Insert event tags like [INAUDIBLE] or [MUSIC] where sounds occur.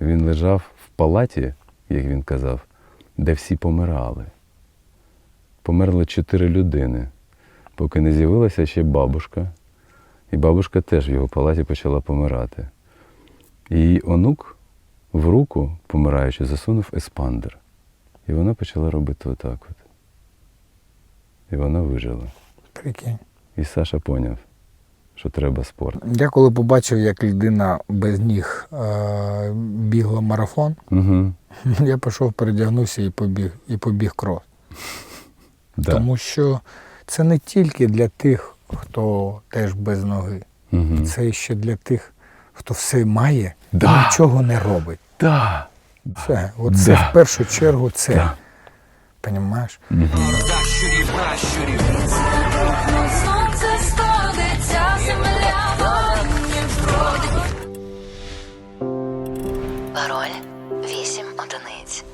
Він лежав в палаті, як він казав, де всі помирали. Померли чотири людини, поки не з'явилася ще бабушка. І бабушка теж в його палаті почала помирати. Її онук в руку, помираючи, засунув еспандер. І вона почала робити отак от. І вона вижила. Прикинь. І Саша поняв, що треба спорт. Я коли побачив, як людина без ніг е, бігла марафон, Угу. [LAUGHS] я пішов, передягнувся і побіг, і побіг крос. [LAUGHS] Да. Тому що це не тільки для тих, хто теж без ноги. Угу. Це ще для тих, хто все має і нічого не робить. Да. Це, оце Да. в першу чергу це. Да. Понімаєш? Сонце Пароль 8 одиниць.